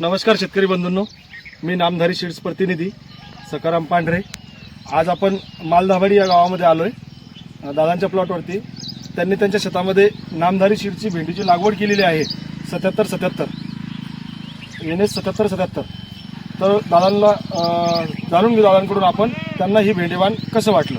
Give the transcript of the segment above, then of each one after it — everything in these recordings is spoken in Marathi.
नमस्कार शेतकरी बंधूंनो. मी नामधारी सीड्स प्रतिनिधी सकाराम पांढरे. आज आपण मालधाबाडी या गावामध्ये आलो आहे दादांच्या प्लॉटवरती. त्यांनी त्यांच्या शेतामध्ये नामधारी सीडची भेंडीची लागवड केलेली आहे. सत्याहत्तर सत्याहत्तर. एन एस सत्याहत्तर सत्याहत्तर. तर दादांना जाणून घेऊ दादांकडून आपण त्यांना ही भेंडीवान कसं वाटलं.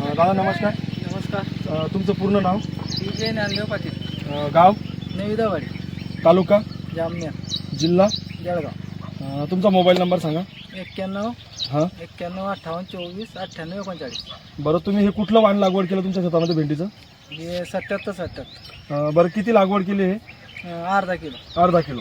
दादा नमस्कार. नमस्कार. तुमचं पूर्ण नाव? विजय नांदेव पाटील. गाव? नविदावाडी तालुका? जामनेर. जिल्हा? जळगाव. तुमचा मोबाईल नंबर सांगा. एक्क्याण्णव हां? एक्क्याण्णव अठ्ठावन्न चोवीस अठ्ठ्याण्णव एकोणचाळीस. बरं तुम्ही हे कुठलं वाण लागवड केलं तुमच्या शेतामध्ये भेंडीचं? हे सत्याहत्तर सत्याहत्तर. बरं किती लागवड केली हे? अर्धा किलो. अर्धा किलो.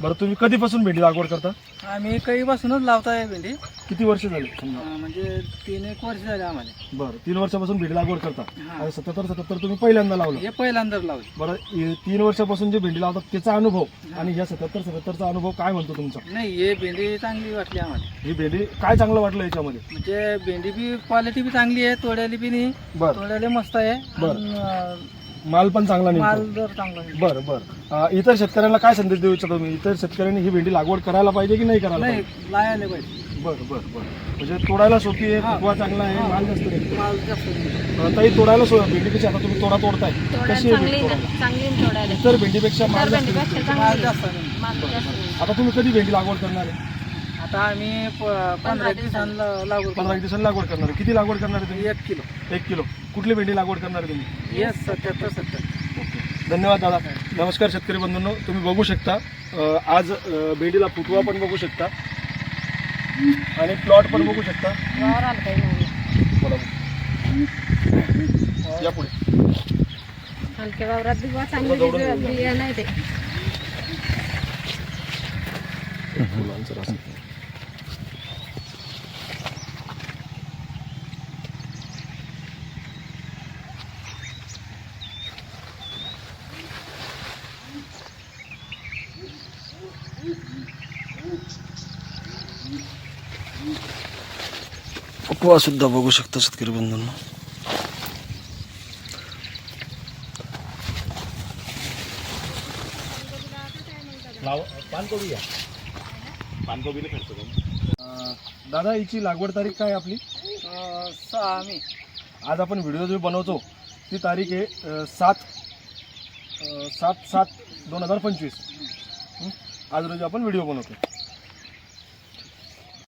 बरं तुम्ही कधीपासून भेंडी लागवड करता? आम्ही कैपासूनच लावताय भेंडी. किती वर्ष झाली समजा? म्हणजे तीन एक वर्ष झाले आम्हाला. बरं तीन वर्षापासून भेंडी लागवड करता. हां. आणि सत्याहत्तर सत्याहत्तर तुम्ही पहिल्यांदा लावलं. हे पहिल्यांदाच लावले. बरं हे तीन वर्षापासून जे भेंडी लावतात त्याचा अनुभव आणि ह्या सत्याहत्तर सत्याहत्तरचा अनुभव काय म्हणतो तुमचा? नाही हे भेंडी चांगली वाटली आम्हाला. ही भेंडी काय चांगलं वाटलं याच्यामध्ये? म्हणजे भेंडी बी क्वालिटी बी चांगली आहे तोड्याली बी नाही. बरं. तोड्याला मस्त आहे. बरं. आणि, अं, माल पण चांगला निघतो. माल दर चांगला आहे. बरं बरं. अं, इतर शेतकऱ्यांना काय संदेश देऊ इच्छिता तुम्ही? इतर शेतकऱ्यांनी ही भेंडी लागवड करायला पाहिजे की नाही करायला नाही पाहिजे. बरं बरं बरं. म्हणजे तोडायला सोपी आहे हां. फुगवा चांगला आहे हां. माल जास्त नाही माल जास्त नाही. अं, ताई तोडायला सो भेंडी कशी आता तुम्ही तोडा तोडताय. तोडायला कशी आहे चांगली भेंडी ना तोडायला? चांगली तोडायला. इतर भेंडीपेक्षा माल तर जास्त भेंडीपेक्षा निघतो. माल चांगली जास्त नाही. माल जास्त नाही. आता तुम्ही कधी भेंडी लागवड करणार आहे? आता आम्ही प- पंधरा दिवसांना. लागू पंधरा एक दिवसांनी लागवड करणार आहे. किती लागवड करणार आहे तुम्ही? एक किलो. एक किलो. कुठली भेंडी लागवड करणार आहे तुम्ही? येस सत्याहत्तर सत्तर. धन्यवाद दादा. नमस्कार शेतकरी बंधूंनो. तुम्ही बघू शकता अं, आज अं, भेंडीला फुटवा पण बघू शकता. आणि प्लॉट पण बघू शकता. या पुढे. हलक्या वावरात बुवा चांगली बिया नाही ते. फुलांचं रस. उपवा सुद्धा बघू शकता शेतकरी बंधूंना. दादा हिची लागवड तारीख काय आपली? सहा मी. आज आपण व्हिडिओ जो बनवतो ती तारीख आहे सात सात सात दोन हजार पंचवीस? आज रोजी आपण व्हिडिओ बनवतो.